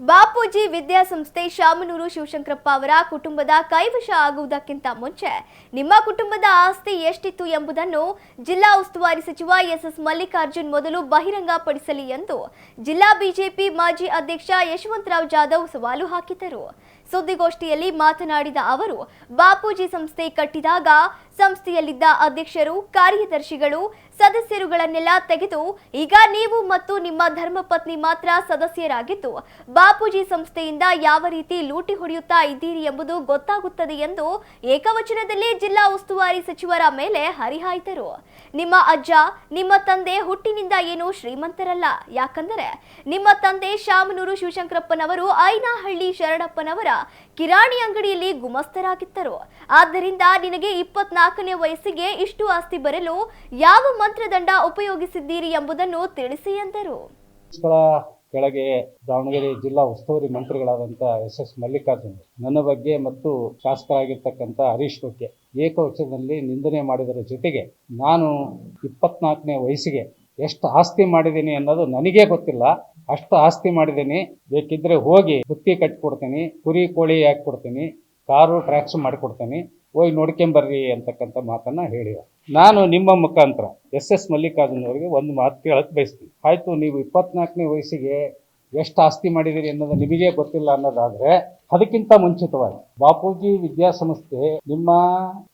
ಬಾಪೂಜಿ ವಿದ್ಯಾಸಂಸ್ಥೆ ಶಾಮನೂರು ಶಿವಶಂಕರಪ್ಪ ಅವರ ಕುಟುಂಬದ ಕೈವಶ ಆಗುವುದಕ್ಕಿಂತ ಮುಂಚೆ ನಿಮ್ಮ ಕುಟುಂಬದ ಆಸ್ತಿ ಎಷ್ಟಿತ್ತು ಎಂಬುದನ್ನು ಜಿಲ್ಲಾ ಉಸ್ತುವಾರಿ ಸಚಿವ ಎಸ್ಎಸ್ ಮಲ್ಲಿಕಾರ್ಜುನ್ ಮೊದಲು ಬಹಿರಂಗಪಡಿಸಲಿ ಎಂದು ಜಿಲ್ಲಾ ಬಿಜೆಪಿ ಮಾಜಿ ಅಧ್ಯಕ್ಷ ಯಶವಂತರಾವ್ ಜಾಧವ್ ಸವಾಲು ಹಾಕಿದರು ಸುದ್ದಿಗೋಷ್ಠಿಯಲ್ಲಿ ಮಾತನಾಡಿದ ಅವರು, ಬಾಪೂಜಿ ಸಂಸ್ಥೆ ಕಟ್ಟಿದಾಗ ಸಂಸ್ಥೆಯಲ್ಲಿದ್ದ ಅಧ್ಯಕ್ಷರು, ಕಾರ್ಯದರ್ಶಿಗಳು, ಸದಸ್ಯರುಗಳನ್ನೆಲ್ಲ ತೆಗೆದು ಈಗ ನೀವು ಮತ್ತು ನಿಮ್ಮ ಧರ್ಮಪತ್ನಿ ಮಾತ್ರ ಸದಸ್ಯರಾಗಿದ್ದು, ಬಾಪೂಜಿ ಸಂಸ್ಥೆಯಿಂದ ಯಾವ ರೀತಿ ಲೂಟಿ ಹೊಡೆಯುತ್ತಾ ಇದ್ದೀರಿ ಎಂಬುದು ಗೊತ್ತಾಗುತ್ತದೆ ಎಂದು ಏಕವಚನದಲ್ಲಿ ಜಿಲ್ಲಾ ಉಸ್ತುವಾರಿ ಸಚಿವರ ಮೇಲೆ ಹರಿಹಾಯ್ದರು ನಿಮ್ಮ ಅಜ್ಜ, ನಿಮ್ಮ ತಂದೆ ಹುಟ್ಟಿನಿಂದ ಏನು ಶ್ರೀಮಂತರಲ್ಲ. ಯಾಕಂದರೆ ನಿಮ್ಮ ತಂದೆ ಶಾಮನೂರು ಶಿವಶಂಕರಪ್ಪನವರು, ಐನಹಳ್ಳಿ ಶರಣಪ್ಪನವರ ಕಿರಾಣಿ ಅಂಗಡಿಯಲ್ಲಿ ಗುಮಸ್ತರಾಗಿದ್ದರು. ಆದ್ದರಿಂದ ನಿನಗೆ ಇಪ್ಪತ್ನಾಲ್ಕನೇ ವಯಸ್ಸಿಗೆ ಇಷ್ಟು ಆಸ್ತಿ ಬರಲು ಯಾವ ಮಂತ್ರದಂಡ ಉಪಯೋಗಿಸಿದ್ದೀರಿ ಎಂಬುದನ್ನು ತಿಳಿಸಿ ಎಂದರು. ಕೆಳಗೆ ದಾವಣಗೆರೆ ಜಿಲ್ಲಾ ಉಸ್ತುವಾರಿ ಮಂತ್ರಿಗಳಾದಂಥ ಎಸ್ ಎಸ್ ಮಲ್ಲಿಕಾರ್ಜುನ್ ನನ್ನ ಬಗ್ಗೆ ಮತ್ತು ಶಾಸಕರಾಗಿರ್ತಕ್ಕಂಥ ಹರೀಶ್ ಬಗ್ಗೆ ಏಕವಚನದಲ್ಲಿ ನಿಂದನೆ ಮಾಡಿದರ ಜೊತೆಗೆ ನಾನು ಇಪ್ಪತ್ನಾಲ್ಕನೇ ವಯಸ್ಸಿಗೆ ಎಷ್ಟು ಆಸ್ತಿ ಮಾಡಿದ್ದೀನಿ ಅನ್ನೋದು ನನಗೇ ಗೊತ್ತಿಲ್ಲ. ಅಷ್ಟು ಆಸ್ತಿ ಮಾಡಿದ್ದೀನಿ. ಬೇಕಿದ್ರೆ ಹೋಗಿ ಬುತ್ತಿ ಕಟ್ಕೊಡ್ತೀನಿ ಕುರಿ ಕೋಳಿ ಹಾಕಿ ಕೊಡ್ತೀನಿ ಕಾರು ಟ್ರ್ಯಾಕ್ಸ್ ಮಾಡಿಕೊಡ್ತೀನಿ, ಹೋಗಿ ನೋಡ್ಕೊಂಬರ್ರಿ ಅಂತಕ್ಕಂಥ ಮಾತನ್ನ ಹೇಳಿದ ನಾನು ನಿಮ್ಮ ಮುಖಾಂತರ ಎಸ್ ಎಸ್ ಮಲ್ಲಿಕಾರ್ಜುನ್ ಅವರಿಗೆ ಒಂದು ಮಾತು ಕೇಳಕ್ಕೆ ಬಯಸ್ತೀನಿ. ಆಯ್ತು, ನೀವು ಇಪ್ಪತ್ನಾಲ್ಕನೇ ವಯಸ್ಸಿಗೆ ಎಷ್ಟು ಆಸ್ತಿ ಮಾಡಿದ್ದೀರಿ ಅನ್ನೋದು ನಿಮಗೆ ಗೊತ್ತಿಲ್ಲ ಅನ್ನೋದಾದ್ರೆ ಅದಕ್ಕಿಂತ ಮುಂಚಿತವಾಗಿ ಬಾಪೂಜಿ ವಿದ್ಯಾಸಂಸ್ಥೆ ನಿಮ್ಮ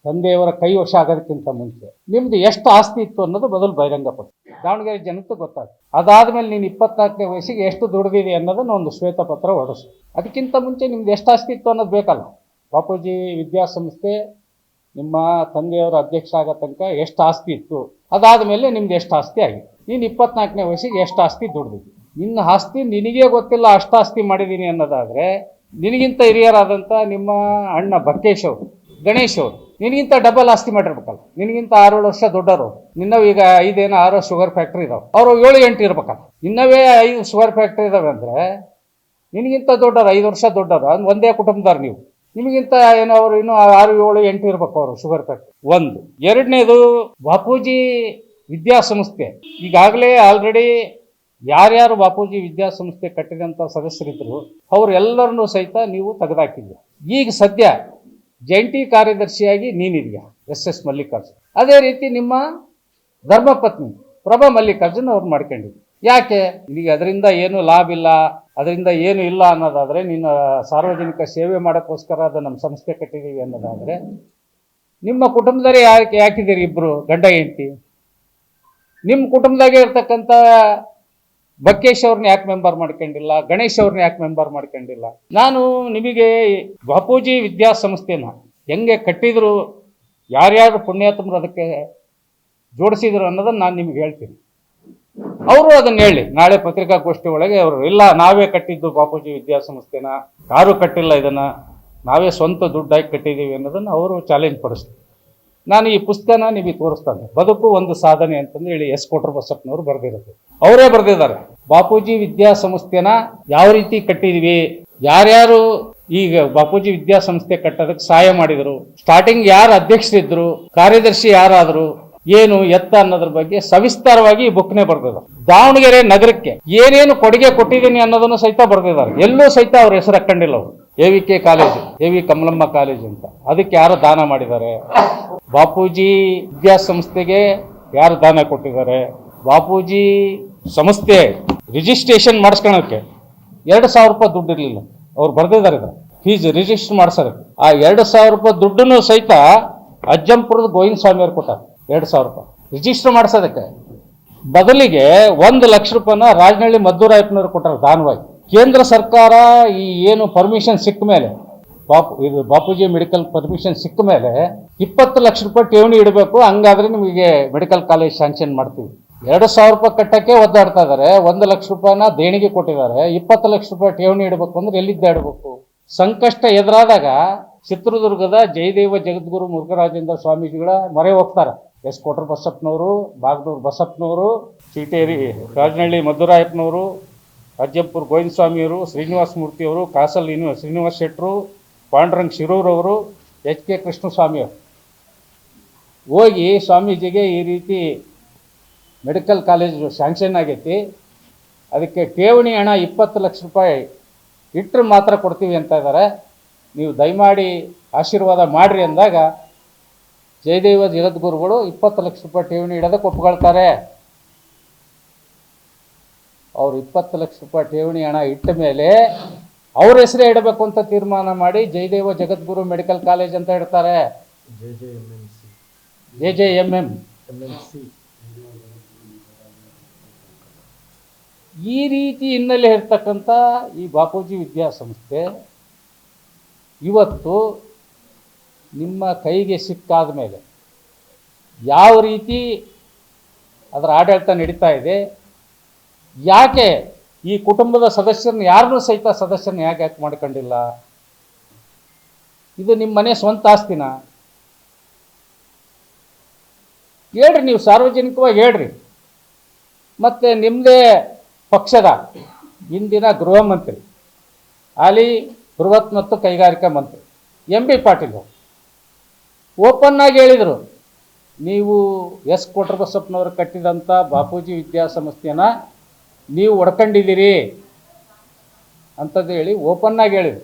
ತಂದೆಯವರ ಕೈ ವಶ ಆಗೋದಕ್ಕಿಂತ ಮುಂಚೆ ನಿಮ್ದು ಎಷ್ಟು ಆಸ್ತಿ ಇತ್ತು ಅನ್ನೋದು ಮೊದಲು ಬಹಿರಂಗಪಡಿಸಿ ದಾವಣಗೆರೆ ಜನತೆ ಗೊತ್ತಾಗ್ತದೆ. ಅದಾದ್ಮೇಲೆ ನೀನು ಇಪ್ಪತ್ನಾಲ್ಕನೇ ವಯಸ್ಸಿಗೆ ಎಷ್ಟು ದುಡ್ದಿದೆ ಅನ್ನೋದನ್ನ ಒಂದು ಶ್ವೇತಪತ್ರ ಹೊರಡಿಸು ಅದಕ್ಕಿಂತ ಮುಂಚೆ ನಿಮ್ದು ಎಷ್ಟು ಆಸ್ತಿ ಇತ್ತು ಅನ್ನೋದು ಬೇಕಲ್ಲ ಬಾಪೂಜಿ ವಿದ್ಯಾಸಂಸ್ಥೆ ನಿಮ್ಮ ತಂದೆಯವರ ಅಧ್ಯಕ್ಷ ಆಗೋ ತನಕ ಎಷ್ಟು ಆಸ್ತಿ ಇತ್ತು? ಅದಾದ ಮೇಲೆ ನಿಮ್ದು ಎಷ್ಟು ಆಸ್ತಿ ಆಗಿದೆ? ನೀನು ಇಪ್ಪತ್ನಾಲ್ಕನೇ ವಯಸ್ಸಿಗೆ ಎಷ್ಟು ಆಸ್ತಿ ದುಡ್ದಿದ್ದಿ? ನಿನ್ನ ಆಸ್ತಿ ನಿನಗೇ ಗೊತ್ತಿಲ್ಲ ಅಷ್ಟು ಆಸ್ತಿ ಮಾಡಿದ್ದೀನಿ ಅನ್ನೋದಾದರೆ, ನಿನಗಿಂತ ಹಿರಿಯರಾದಂಥ ನಿಮ್ಮ ಅಣ್ಣ ಬಕ್ಕೇಶ್ ಅವರು, ಗಣೇಶ್ ಅವರು, ನಿನಗಿಂತ ಡಬಲ್ ಆಸ್ತಿ ಮಾಡಿರ್ಬೇಕಲ್ಲ, ನಿನಗಿಂತ ಆರೇಳು ವರ್ಷ ದೊಡ್ಡವರು ನಿನ್ನವು ಈಗ ಐದೇನೋ ಆರು ಶುಗರ್ ಫ್ಯಾಕ್ಟ್ರಿ ಇದಾವೆ, ಅವರು ಏಳು ಎಂಟು ಇರ್ಬೇಕಲ್ಲ ನಿನ್ನವೇ ಐದು ಶುಗರ್ ಫ್ಯಾಕ್ಟ್ರಿ ಇದಾವೆ ಅಂದರೆ, ನಿನಗಿಂತ ದೊಡ್ಡರು, ಐದು ವರ್ಷ ದೊಡ್ಡರು ಅಂದ್ರೆ ಒಂದೇ ಕುಟುಂಬದವ್ರು ನೀವು, ನಿಮಗಿಂತ ಏನೋ ಅವರು ಇನ್ನೂ ಆರು, ಏಳು, ಎಂಟು ಇರ್ಬೇಕು ಅವರು ಶುಗರ್ ಫ್ಯಾಕ್ಟ್ರಿ ಒಂದು. ಎರಡನೇದು, ಬಾಪೂಜಿ ವಿದ್ಯಾಸಂಸ್ಥೆ. ಈಗಾಗಲೇ ಆಲ್ರೆಡಿ ಯಾರ್ಯಾರು ಬಾಪೂಜಿ ವಿದ್ಯಾಸಂಸ್ಥೆ ಕಟ್ಟಿದಂಥ ಸದಸ್ಯರಿದ್ದರು ಅವರೆಲ್ಲರನ್ನೂ ಸಹಿತ ನೀವು ತೆಗೆದಾಕಿದ್ದೆ ಈಗ ಸದ್ಯ ಜಂಟಿ ಕಾರ್ಯದರ್ಶಿಯಾಗಿ ನೀನಿದೆಯಾ, ಎಸ್ ಎಸ್ ಮಲ್ಲಿಕಾರ್ಜುನ್. ಅದೇ ರೀತಿ ನಿಮ್ಮ ಧರ್ಮಪತ್ನಿ ಪ್ರಭಾ ಮಲ್ಲಿಕಾರ್ಜುನ್ ಅವ್ರು ಮಾಡ್ಕೊಂಡಿದ್ರು. ಯಾಕೆ? ನಿಮಗೆ ಅದರಿಂದ ಏನು ಲಾಭ ಇಲ್ಲ, ಅದರಿಂದ ಏನು ಇಲ್ಲ ಅನ್ನೋದಾದರೆ ನಿನ್ನ ಸಾರ್ವಜನಿಕ ಸೇವೆ ಮಾಡೋಕ್ಕೋಸ್ಕರ ಅದು ನಮ್ಮ ಸಂಸ್ಥೆ ಕಟ್ಟಿದ್ದೀವಿ ಅನ್ನೋದಾದರೆ, ನಿಮ್ಮ ಕುಟುಂಬದಲ್ಲಿ ಯಾಕೆ, ಯಾಕಿದ್ದೀರಿ ಇಬ್ಬರು ಗಂಡ ಹೆಂಡತಿ? ನಿಮ್ಮ ಕುಟುಂಬದಾಗೆ ಇರ್ತಕ್ಕಂಥ ಬಕ್ಕೇಶ್ ಅವ್ರನ್ನ ಯಾಕೆ ಮೆಂಬರ್ ಮಾಡ್ಕೊಂಡಿಲ್ಲ? ಗಣೇಶ್ ಅವ್ರನ್ನ ಯಾಕೆ ಮೆಂಬರ್ ಮಾಡ್ಕೊಂಡಿಲ್ಲ? ನಾನು ನಿಮಗೆ ಬಾಪೂಜಿ ವಿದ್ಯಾಸಂಸ್ಥೆನ ಹೆಂಗೆ ಕಟ್ಟಿದ್ರು, ಯಾರ್ಯಾರು ಪುಣ್ಯಾತ್ಮರು ಅದಕ್ಕೆ ಜೋಡಿಸಿದ್ರು ಅನ್ನೋದನ್ನು ನಾನು ನಿಮ್ಗೆ ಹೇಳ್ತೀನಿ. ಅವರು ಅದನ್ನ ಹೇಳಿ. ನಾಳೆ ಪತ್ರಿಕಾಗೋಷ್ಠಿ ಒಳಗೆ ಅವರು, ಇಲ್ಲ, ನಾವೇ ಕಟ್ಟಿದ್ದು ಬಾಪೂಜಿ ವಿದ್ಯಾಸಂಸ್ಥೆನ, ಯಾರು ಕಟ್ಟಿಲ್ಲ ಇದನ್ನ, ನಾವೇ ಸ್ವಂತ ದುಡ್ಡಾಗಿ ಕಟ್ಟಿದ್ದೀವಿ ಅನ್ನೋದನ್ನು ಅವರು ಚಾಲೆಂಜ್ ಪಡಿಸ್ತಾರೆ. ನಾನು ಈ ಪುಸ್ತಕನ ನಿಮಗೆ ತೋರಿಸ್ತಾನೆ ಬದುಕು ಒಂದು ಸಾಧನೆ ಅಂತಂದು ಹೇಳಿ ಎಸ್ ಕೋಟರ್ ಬಸಪ್ಪನವರು ಬರೆದಿರುತ್ತೆ ಅವರೇ ಬರೆದಿದ್ದಾರೆ. ಬಾಪೂಜಿ ವಿದ್ಯಾಸಂಸ್ಥೆನ ಯಾವ ರೀತಿ ಕಟ್ಟಿದ್ವಿ? ಯಾರ್ಯಾರು ಈಗ ಬಾಪೂಜಿ ವಿದ್ಯಾಸಂಸ್ಥೆ ಕಟ್ಟೋದಕ್ಕೆ ಸಹಾಯ ಮಾಡಿದರು? ಸ್ಟಾರ್ಟಿಂಗ್ ಯಾರು ಅಧ್ಯಕ್ಷರಿದ್ರು? ಕಾರ್ಯದರ್ಶಿ ಯಾರಾದ್ರು? ಏನು ಎತ್ತ ಅನ್ನೋದ್ರ ಬಗ್ಗೆ ಸವಿಸ್ತಾರವಾಗಿ ಈ ಬುಕ್ನೇ ಬರ್ದಿದ್ದಾರೆ. ದಾವಣಗೆರೆ ನಗರಕ್ಕೆ ಏನೇನು ಕೊಡುಗೆ ಕೊಟ್ಟಿದ್ದೀನಿ ಅನ್ನೋದನ್ನು ಸಹಿತ ಬರೆದಿದ್ದಾರೆ. ಎಲ್ಲೂ ಸಹಿತ ಅವ್ರ ಹೆಸರು ಹಾಕೊಂಡಿಲ್ಲ ಅವರು. A V K college, A V Kamalamma college ಅಂತ. ಅದಕ್ಕೆ ಯಾರು ದಾನ ಮಾಡಿದ್ದಾರೆ? ಬಾಪೂಜಿ ವಿದ್ಯಾಸಂಸ್ಥೆಗೆ ಯಾರು ದಾನ ಕೊಟ್ಟಿದ್ದಾರೆ? ಬಾಪೂಜಿ ಸಂಸ್ಥೆ ರಿಜಿಸ್ಟ್ರೇಷನ್ ಮಾಡಿಸ್ಕೊಳಕ್ಕೆ ಎರಡು ಸಾವಿರ ರೂಪಾಯಿ ದುಡ್ಡು ಇರಲಿಲ್ಲ. ಅವ್ರು ಬರ್ದಿದ್ದಾರೆ ಫೀಸ್ ರಿಜಿಸ್ಟರ್ ಮಾಡಿಸೋದಕ್ಕೆ. ಆ ಎರಡು ಸಾವಿರ ರೂಪಾಯಿ ದುಡ್ಡನ್ನು ಸಹಿತ ಅಜ್ಜಂಪುರದ ಗೋವಿಂದ ಸ್ವಾಮಿಯವ್ರು ಕೊಟ್ಟಾರೆ. ಎರಡು ಸಾವಿರ ರೂಪಾಯಿ. ರಿಜಿಸ್ಟರ್ ಮಾಡಿಸೋದಕ್ಕೆ. ಬದಲಿಗೆ ಒಂದು ಲಕ್ಷ ರೂಪಾಯಿನ ರಾಜನಹಳ್ಳಿ ಮದ್ದೂರಾಯಪ್ಪನವ್ರು ಕೊಟ್ಟಾರೆ ದಾನವಾಗಿ. ಕೇಂದ್ರ ಸರ್ಕಾರ ಈ ಏನು ಪರ್ಮಿಷನ್ ಸಿಕ್ಕ ಮೇಲೆ, ಬಾಪು, ಇದು ಬಾಪೂಜಿ ಮೆಡಿಕಲ್ ಪರ್ಮಿಷನ್ ಸಿಕ್ಕ ಮೇಲೆ ಇಪ್ಪತ್ತು ಲಕ್ಷ ರೂಪಾಯಿ ಠೇವಣಿ ಇಡಬೇಕು, ಹಂಗಾದ್ರೆ ನಿಮಗೆ ಮೆಡಿಕಲ್ ಕಾಲೇಜ್ ಸ್ಯಾಂಕ್ಷನ್ ಮಾಡ್ತೀವಿ. ಎರಡು ಸಾವಿರ ರೂಪಾಯಿ ಕಟ್ಟಕ್ಕೆ ಒದ್ದಾಡ್ತಾ ಇದ್ದಾರೆ ಒಂದು ಲಕ್ಷ ರೂಪಾಯಿನ ದೇಣಿಗೆ ಕೊಟ್ಟಿದ್ದಾರೆ, ಇಪ್ಪತ್ತು ಲಕ್ಷ ರೂಪಾಯಿ ಠೇವಣಿ ಇಡಬೇಕು ಅಂದ್ರೆ ಎಲ್ಲಿದ್ದ ಇಡಬೇಕು? ಸಂಕಷ್ಟ ಎದುರಾದಾಗ ಚಿತ್ರದುರ್ಗದ ಜಯದೇವ ಜಗದ್ಗುರು ಮುರುಘರಾಜೇಂದ್ರ ಸ್ವಾಮೀಜಿಗಳ ಮೊರೆ ಹೋಗ್ತಾರೆ. ಎಸ್ ಕೋಟರ್ ಬಸಪ್ಪನವರು ಬಾಗದೂರು ಬಸಪ್ಪನವರು, ಚೀಟೇರಿ, ರಾಜನಹಳ್ಳಿ ಮಧುರಾಯಪ್ಪನವರು ಅಜ್ಜಂಪುರ ಗೋವಿಂದ ಸ್ವಾಮಿಯವರು ಶ್ರೀನಿವಾಸ ಮೂರ್ತಿಯವರು, ಕಾಸಲ್ ಶ್ರೀನಿವಾಸ ಶೆಟ್ಟರು, ಪಾಂಡುರಂಗ್ ಶಿರೂರವರು ಎಚ್ ಕೆ ಕೃಷ್ಣಸ್ವಾಮಿಯವರು ಹೋಗಿ ಸ್ವಾಮೀಜಿಗೆ ಈ ರೀತಿ ಮೆಡಿಕಲ್ ಕಾಲೇಜು ಸ್ಯಾಂಕ್ಷನ್ ಆಗೈತಿ. ಅದಕ್ಕೆ ಠೇವಣಿ ಹಣ ಇಪ್ಪತ್ತು ಲಕ್ಷ ರೂಪಾಯಿ ಇಟ್ಟರೆ ಮಾತ್ರ ಕೊಡ್ತೀವಿ ಅಂತ ಇದ್ದಾರೆ ನೀವು ದಯಮಾಡಿ ಆಶೀರ್ವಾದ ಮಾಡಿರಿ ಅಂದಾಗ ಜಯದೇವ ಜಗದ್ಗುರುಗಳು ಇಪ್ಪತ್ತು ಲಕ್ಷ ರೂಪಾಯಿ ಠೇವಣಿ ಇಡೋದಕ್ಕೆ ಒಪ್ಕೊಳ್ತಾರೆ. ಅವ್ರು ಇಪ್ಪತ್ತು ಲಕ್ಷ ರೂಪಾಯಿ ಠೇವಣಿ ಹಣ ಇಟ್ಟ ಮೇಲೆ ಅವ್ರ ಹೆಸರೇ ಇಡಬೇಕು ಅಂತ ತೀರ್ಮಾನ ಮಾಡಿ ಜಯದೇವ ಜಗದ್ಗುರು ಮೆಡಿಕಲ್ ಕಾಲೇಜ್ ಅಂತ ಇಡ್ತಾರೆ ಜೆ ಜೆ ಎಂ ಸಿ ಈ ರೀತಿ ಹಿನ್ನೆಲೆ ಇರ್ತಕ್ಕಂಥ ಈ ಬಾಪೂಜಿ ವಿದ್ಯಾಸಂಸ್ಥೆ ಇವತ್ತು ನಿಮ್ಮ ಕೈಗೆ ಸಿಕ್ಕಾದ ಮೇಲೆ ಯಾವ ರೀತಿ ಅದರ ಆಡಳಿತ ನಡೀತಾ ಇದೆ ಯಾಕೆ ಈ ಕುಟುಂಬದ ಸದಸ್ಯರನ್ನ ಯಾರನ್ನೂ ಸಹಿತ ಸದಸ್ಯರನ್ನ ಯಾಕೆ ಯಾಕೆ ಮಾಡ್ಕೊಂಡಿಲ್ಲ? ಇದು ನಿಮ್ಮ ಮನೆ ಸ್ವಂತ ಆಸ್ತಿನ. ಹೇಳ್ರಿ ನೀವು ಸಾರ್ವಜನಿಕವಾಗಿ ಹೇಳ್ರಿ. ಮತ್ತು ನಿಮ್ಮದೇ ಪಕ್ಷದ ಇಂದಿನ ಗೃಹ ಮಂತ್ರಿ, ಹಾಲಿ ಬೃಹತ್ ಮತ್ತು ಕೈಗಾರಿಕಾ ಮಂತ್ರಿ, ಎಂ ಬಿ ಪಾಟೀಲ್, ಓಪನ್ ಆಗಿ ಹೇಳಿದರು, ನೀವು ಎಸ್ ಕೊಟ್ರಬಸಪ್ಪನವರು ಕಟ್ಟಿದಂಥ ಬಾಪೂಜಿ ವಿದ್ಯಾಸಂಸ್ಥೆನ ನೀವು ಒಡ್ಕೊಂಡಿದ್ದೀರಿ ಅಂತಂದು ಹೇಳಿ ಓಪನ್ ಆಗಿ ಹೇಳಿದರು.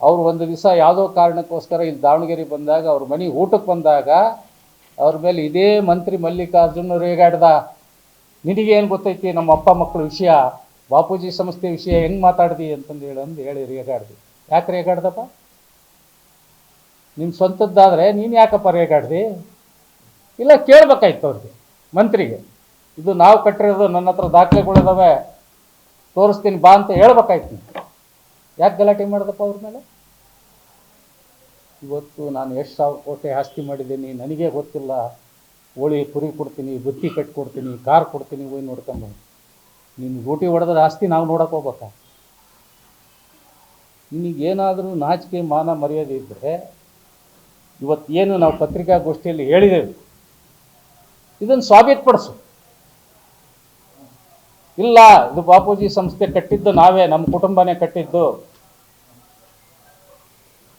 ಅವರು ಒಂದು ದಿವಸ ಯಾವುದೋ ಕಾರಣಕ್ಕೋಸ್ಕರ ಇಲ್ಲಿ ದಾವಣಗೆರೆ ಬಂದಾಗ ಅವ್ರ ಮನೆ ಊಟಕ್ಕೆ ಬಂದಾಗ ಅವ್ರ ಮೇಲೆ ಇದೇ ಮಂತ್ರಿ ಮಲ್ಲಿಕಾರ್ಜುನ ರೇಗಾಡ್ದ ನಿನಗೇನು ಗೊತ್ತೈತಿ ನಮ್ಮ ಅಪ್ಪ ಮಕ್ಕಳ ವಿಷಯ, ಬಾಪೂಜಿ ಸಂಸ್ಥೆ ವಿಷಯ ಹೆಂಗೆ ಮಾತಾಡ್ದಿ ಅಂತಂದು ಹೇಳಿ ಅಂದು ಹೇಳಿ ರೇಗಾಡ್ದಿ. ಯಾಕೆ ರೇಗಾಡ್ದಪ್ಪ? ನಿಮ್ಮ ಸ್ವಂತದ್ದಾದರೆ ನೀನು ಯಾಕಪ್ಪ ರೇಗಾಡ್ದಿ? ಇಲ್ಲ ಕೇಳಬೇಕಾಯ್ತು ಅವ್ರಿಗೆ, ಮಂತ್ರಿಗೆ. ಇದು ನಾವು ಕಟ್ಟಿರೋದು ನನ್ನ ಹತ್ರ ದಾಖಲೆಗಳಿದಾವೆ, ತೋರಿಸ್ತೀನಿ ಬಾ ಅಂತ ಹೇಳ್ಬೇಕಾಯ್ತು. ಯಾಕೆ ಗಲಾಟೆ ಮಾಡಿದಪ್ಪ ಅವ್ರ ಮೇಲೆ? ಇವತ್ತು ನಾನು ಎಷ್ಟು ಸಾವಿರ ಕೋಟಿ ಆಸ್ತಿ ಮಾಡಿದ್ದೀನಿ, ನನಗೆ ಗೊತ್ತಿಲ್ಲ. ಹೋಳಿ ಕುರಿ ಕೊಡ್ತೀನಿ, ಬುತ್ತಿ ಕಟ್ಕೊಡ್ತೀನಿ ಕಾರ್ ಕೊಡ್ತೀನಿ ಹೋಗಿ ನೋಡ್ಕೊಂಡು ನಿನ್ನ ರೋಟಿ ಹೊಡೆದ್ರೆ ಆಸ್ತಿ ನಾವು ನೋಡಕ್ಕೆ ಹೋಗ್ಬೇಕಾ? ನಿನಗೇನಾದರೂ ನಾಚಿಕೆ, ಮಾನ, ಮರ್ಯಾದೆ ಇದ್ದರೆ ಏನು ನಾವು ಪತ್ರಿಕಾಗೋಷ್ಠಿಯಲ್ಲಿ ಹೇಳಿದ್ದೇವೆ ಇದನ್ನು ಸಾಬೀತುಪಡಿಸು ಇಲ್ಲ, ಇದು ಬಾಪೂಜಿ ಸಂಸ್ಥೆ ಕಟ್ಟಿದ್ದು ನಾವೇ, ನಮ್ಮ ಕುಟುಂಬನೇ ಕಟ್ಟಿದ್ದು.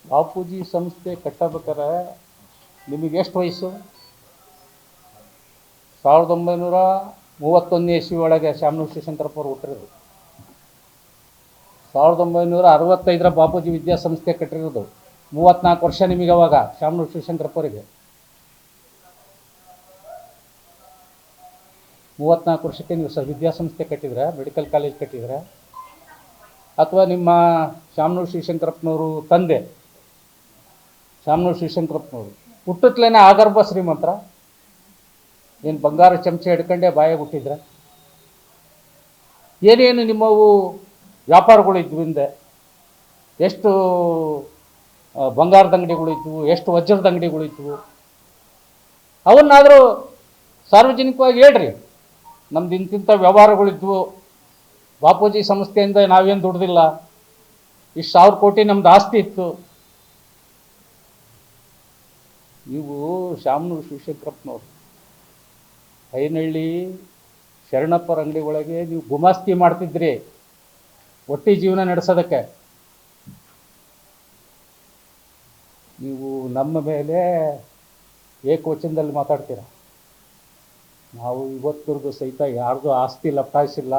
ಬಾಪೂಜಿ ಸಂಸ್ಥೆ ಕಟ್ಟಬೇಕಾರೆ ನಿಮಗೆ ಎಷ್ಟು ವಯಸ್ಸು? ಸಾವಿರದ ಒಂಬೈನೂರ ಮೂವತ್ತೊಂದನೇ ಇಸ್ವಿ ಒಳಗೆ ಶಾಮನೂರು ಶಿವಶಂಕರಪ್ಪ ಅವರು ಹುಟ್ಟಿರೋದು. ಸಾವಿರದ ಒಂಬೈನೂರ ಅರವತ್ತೈದರ ಬಾಪೂಜಿ ವಿದ್ಯಾಸಂಸ್ಥೆ ಕಟ್ಟಿರೋದು. ಮೂವತ್ತ್ನಾಲ್ಕು ವರ್ಷ ನಿಮಗೆ ಅವಾಗ ಶಾಮನೂರು ಶಿವಶಂಕರಪ್ಪ ಅವರಿಗೆ ಮೂವತ್ತ್ನಾಲ್ಕು ವರ್ಷಕ್ಕೆ ನೀವು ಸ ವಿದ್ಯಾಸಂಸ್ಥೆ ಕಟ್ಟಿದ್ರೆ, ಮೆಡಿಕಲ್ ಕಾಲೇಜ್ ಕಟ್ಟಿದ್ರೆ? ಅಥವಾ ನಿಮ್ಮ ಶಾಮನೂರು ಶ್ರೀಶಂಕರಪ್ಪನವರು ತಂದೆ? ಶಾಮನೂರು ಶ್ರೀಶಂಕರಪ್ಪನವರು. ಹುಟ್ಟುತ್ತಲೇ ಆಗರ್ಭ ಶ್ರೀಮಂತ್ರ. ಏನು ಬಂಗಾರ ಚಮಚೆ ಹಿಡ್ಕೊಂಡೇ ಬಾಯಾಗ ಹುಟ್ಟಿದ್ರ ಏನೇನು ನಿಮ್ಮವು ವ್ಯಾಪಾರಗಳಿದ್ವು ಹಿಂದೆ? ಎಷ್ಟು ಬಂಗಾರದ ಅಂಗಡಿಗಳಿದ್ವು ಎಷ್ಟು ವಜ್ರದ ಅಂಗಡಿಗಳಿದ್ವು ಅವನ್ನಾದರೂ ಸಾರ್ವಜನಿಕವಾಗಿ ಹೇಳ್ರಿ. ನಮ್ದು ಇಂತಿಂಥ ವ್ಯವಹಾರಗಳಿದ್ವು ಬಾಪೂಜಿ ಸಂಸ್ಥೆಯಿಂದ ನಾವೇನು ದುಡ್ದಿಲ್ಲ. ಇಷ್ಟು ಸಾವಿರ ಕೋಟಿ ನಮ್ದು ಆಸ್ತಿ ಇತ್ತು. ನೀವು ಶಾಮನೂರು ಶಿವಶಂಕರಪ್ಪನವ್ರು. ಐನಹಳ್ಳಿ ಶರಣಪ್ಪರ ಅಂಗಡಿ ಒಳಗೆ ನೀವು ಗುಮಾಸ್ತಿ ಮಾಡ್ತಿದ್ರಿ. ಒಟ್ಟಿ ಜೀವನ ನಡೆಸೋದಕ್ಕೆ. ನೀವು ನಮ್ಮ ಮೇಲೆ ಏಕವಚನದಲ್ಲಿ ಮಾತಾಡ್ತೀರ? ನಾವು ಇವತ್ತರೆಗೂ ಸಹಿತ ಯಾರ್ದು ಆಸ್ತಿ ಲಪ್ಟಾಯಿಸಿಲ್ಲ.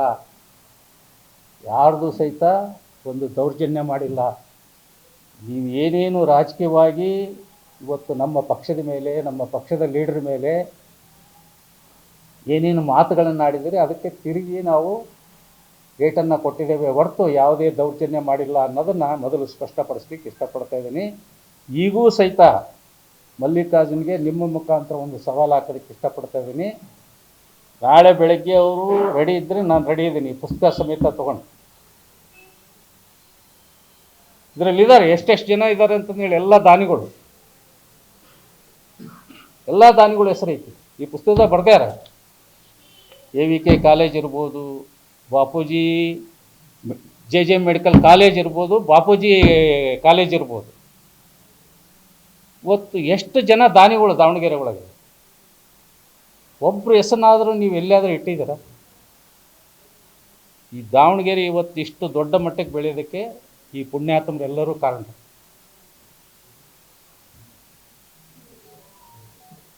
ಯಾರ್ದು ಸಹಿತ ಒಂದು ದೌರ್ಜನ್ಯ ಮಾಡಿಲ್ಲ. ನೀವು ಏನೇನು ರಾಜಕೀಯವಾಗಿ ಇವತ್ತು ನಮ್ಮ ಪಕ್ಷದ ಮೇಲೆ, ನಮ್ಮ ಪಕ್ಷದ ಲೀಡರ್ ಮೇಲೆ ಏನೇನು ಮಾತುಗಳನ್ನು ಆಡಿದರೆ, ಅದಕ್ಕೆ ತಿರುಗಿ ನಾವು ರೇಟನ್ನು ಕೊಟ್ಟಿದ್ದೇವೆ. ಹೊರತು ಯಾವುದೇ ದೌರ್ಜನ್ಯ ಮಾಡಿಲ್ಲ ಅನ್ನೋದನ್ನು ಮೊದಲು ಸ್ಪಷ್ಟಪಡಿಸ್ಲಿಕ್ಕೆ ಇಷ್ಟಪಡ್ತಾ ಇದ್ದೀನಿ. ಈಗೂ ಸಹಿತ ಮಲ್ಲಿಕಾರ್ಜುನ್ಗೆ ನಿಮ್ಮ ಮುಖಾಂತರ ಒಂದು ಸವಾಲು ಹಾಕೋದಕ್ಕೆ ಇಷ್ಟಪಡ್ತಾ ಇದ್ದೀನಿ. ನಾಳೆ ಬೆಳಗ್ಗೆ ಅವರು ರೆಡಿ ಇದ್ದರೆ ನಾನು ರೆಡಿ ಇದ್ದೀನಿ. ಪುಸ್ತಕ ಸಮೇತ ತೊಗೊಂಡು. ಇದರಲ್ಲಿ ಇದ್ದಾರೆ ಎಷ್ಟೆಷ್ಟು ಜನ ಇದ್ದಾರೆ ಅಂತಂದೇಳಿ ಎಲ್ಲ ದಾನಿಗಳು. ಎಲ್ಲ ದಾನಿಗಳು ಹೆಸರೈತಿ ಈ ಪುಸ್ತಕದಾಗ ಬರ್ದಾರ ಎ ವಿ ಕೆ ಕಾಲೇಜ್ ಇರ್ಬೋದು, Bapuji J J medical college ಇರ್ಬೋದು, ಬಾಪೂಜಿ ಕಾಲೇಜ್ ಇರ್ಬೋದು. ಇವತ್ತು ಎಷ್ಟು ಜನ ದಾನಿಗಳು ದಾವಣಗೆರೆ ಒಳಗೆ? ಒಬ್ಬರು ಹೆಸರನ್ನಾದರೂ ನೀವು ಎಲ್ಲಿಯಾದರೂ ಇಟ್ಟಿದ್ದೀರ? ಈ ದಾವಣಗೆರೆ ಇವತ್ತು ಇಷ್ಟು ದೊಡ್ಡ ಮಟ್ಟಕ್ಕೆ ಬೆಳೆಯೋದಕ್ಕೆ ಈ ಪುಣ್ಯಾತ್ಮರೆಲ್ಲರೂ ಕಾರಣ.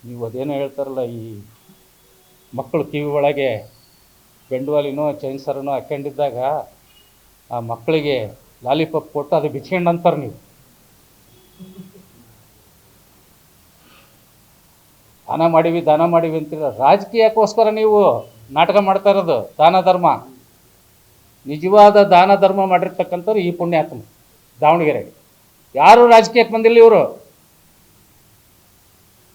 ನೀವು ಅದೇನೋ ಹೇಳ್ತಾರಲ್ಲ, ಈ ಮಕ್ಕಳು ಕಿವಿ ಒಳಗೆ ಬೆಂಡವಾಲಿನೋ ಚೈನ್ಸರನೋ ಹಾಕ್ಕೊಂಡಿದ್ದಾಗ ಆ ಮಕ್ಕಳಿಗೆ ಲಾಲಿಪಾಪ್ ಕೊಟ್ಟು ಅದು ಬಿಚ್ಕೊಂಡು ಅಂತಾರೆ ನೀವು. ದಾನ ಮಾಡಿವಿ ದಾನ ಮಾಡಿವಿ ಅಂತೀರ. ರಾಜಕೀಯಕ್ಕೋಸ್ಕರ ನೀವು ನಾಟಕ ಮಾಡ್ತಾ ಇರೋದು, ದಾನ ಧರ್ಮ. ನಿಜವಾದ ದಾನ ಧರ್ಮ ಮಾಡಿರ್ತಕ್ಕಂಥವ್ರು ಈ ಪುಣ್ಯಾತ್ಮ, ದಾವಣಗೆರೆಗೆ. ಯಾರು ರಾಜಕೀಯಕ್ಕೆ ಬಂದಿಲ್ಲ ಇವರು?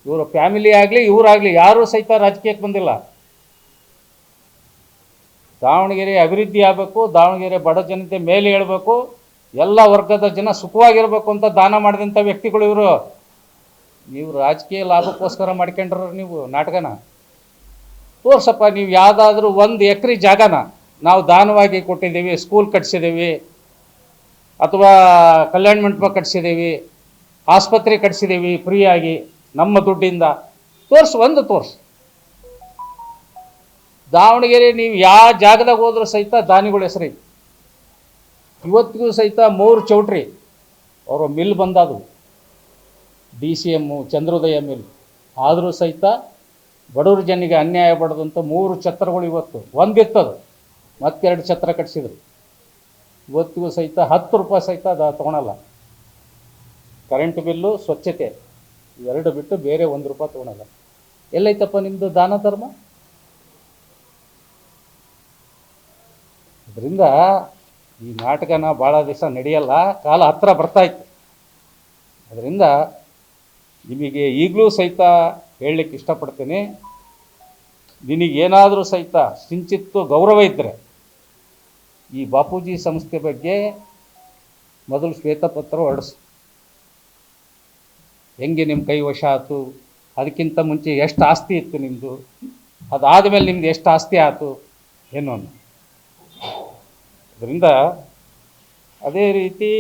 ಇವರ ಫ್ಯಾಮಿಲಿ ಆಗಲಿ ಇವರಾಗಲಿ ಯಾರೂ ಸಹಿತ ರಾಜಕೀಯಕ್ಕೆ ಬಂದಿಲ್ಲ. ದಾವಣಗೆರೆ ಅಭಿವೃದ್ಧಿ ಆಗಬೇಕು, ದಾವಣಗೆರೆ ಬಡ ಜನತೆ ಮೇಲೆ ಹೇಳಬೇಕು ಎಲ್ಲ ವರ್ಗದ ಜನ ಸುಖವಾಗಿರಬೇಕು ಅಂತ ದಾನ ಮಾಡಿದಂಥ ವ್ಯಕ್ತಿಗಳು ಇವರು. ನೀವು ರಾಜಕೀಯ ಲಾಭಕ್ಕೋಸ್ಕರ ಮಾಡ್ಕೊಂಡ್ರ ನೀವು, ನಾಟಕನ? ತೋರ್ಸಪ್ಪ, ನೀವು ಯಾವುದಾದ್ರೂ ಒಂದು ಎಕರೆ ಜಾಗನ ನಾವು ದಾನವಾಗಿ ಕೊಟ್ಟಿದ್ದೀವಿ ಸ್ಕೂಲ್ ಕಟ್ಸಿದ್ದೀವಿ, ಅಥವಾ ಕಲ್ಯಾಣ ಮಂಟಪ ಕಟ್ಸಿದ್ದೀವಿ, ಆಸ್ಪತ್ರೆ ಕಟ್ಸಿದ್ದೀವಿ ಫ್ರೀಯಾಗಿ ನಮ್ಮ ದುಡ್ಡಿಂದ. ತೋರ್ಸು, ಒಂದು ತೋರ್ಸು. ದಾವಣಗೆರೆ, ನೀವು ಯಾವ ಜಾಗದಾಗ ಹೋದ್ರೂ ಸಹಿತ ದಾನಿಗಳ ಹೆಸರು ಇವತ್ತಿಗೂ ಸಹಿತ ಮೂರು ಚೌಟ್ರಿ. ಅವರು mill ಬಂದದು D C M Chandrodaya mill ಆದರೂ ಸಹಿತ ಬಡವ್ರ ಜನಿಗೆ ಅನ್ಯಾಯ ಪಡೆದಂಥ ಮೂರು ಛತ್ರಗಳು ಇವತ್ತು. ಒಂದಿತ್ತದು ಮತ್ತೆರಡು ಛತ್ರ ಕಟ್ಸಿದ್ರು. ಇವತ್ತಿಗೂ ಸಹಿತ ಹತ್ತು ರೂಪಾಯಿ ಸಹಿತ ಅದು ತೊಗೊಳಲ್ಲ. ಕರೆಂಟ್ ಬಿಲ್ಲು ಸ್ವಚ್ಛತೆ. ಇವೆರಡು ಬಿಟ್ಟು ಬೇರೆ ಒಂದು ರೂಪಾಯಿ ತೊಗೊಳಲ್ಲ. ಎಲ್ಲೈತಪ್ಪ ನಿಮ್ಮದು ದಾನ ಧರ್ಮ? ಅದರಿಂದ ಈ ನಾಟಕನ ಭಾಳ ದಿವಸ ನಡೆಯಲ್ಲ. ಕಾಲ ಹತ್ತಿರ ಬರ್ತಾಯಿತ್ತು ಅದರಿಂದ ನಿಮಗೆ ಈಗಲೂ ಸಹಿತ ಹೇಳಲಿಕ್ಕೆ ಇಷ್ಟಪಡ್ತೀನಿ. ನಿನಗೇನಾದರೂ ಸಹಿತ ಸಿಂಚಿತ್ತು ಗೌರವ ಇದ್ದರೆ ಈ ಬಾಪೂಜಿ ಸಂಸ್ಥೆ ಬಗ್ಗೆ ಮೊದಲು ಶ್ವೇತಪತ್ರ ಹೊರಡಿಸು. ಹೆಂಗೆ ನಿಮ್ಮ ಕೈ ವಶ ಆಯಿತು ಅದಕ್ಕಿಂತ ಮುಂಚೆ ಎಷ್ಟು ಆಸ್ತಿ ಇತ್ತು ನಿಮ್ಮದು ಅದಾದ ಮೇಲೆ ನಿಮ್ದು ಎಷ್ಟು ಆಸ್ತಿ ಆಯಿತು ಏನು ಅದರಿಂದ ಅದೇ ರೀತಿ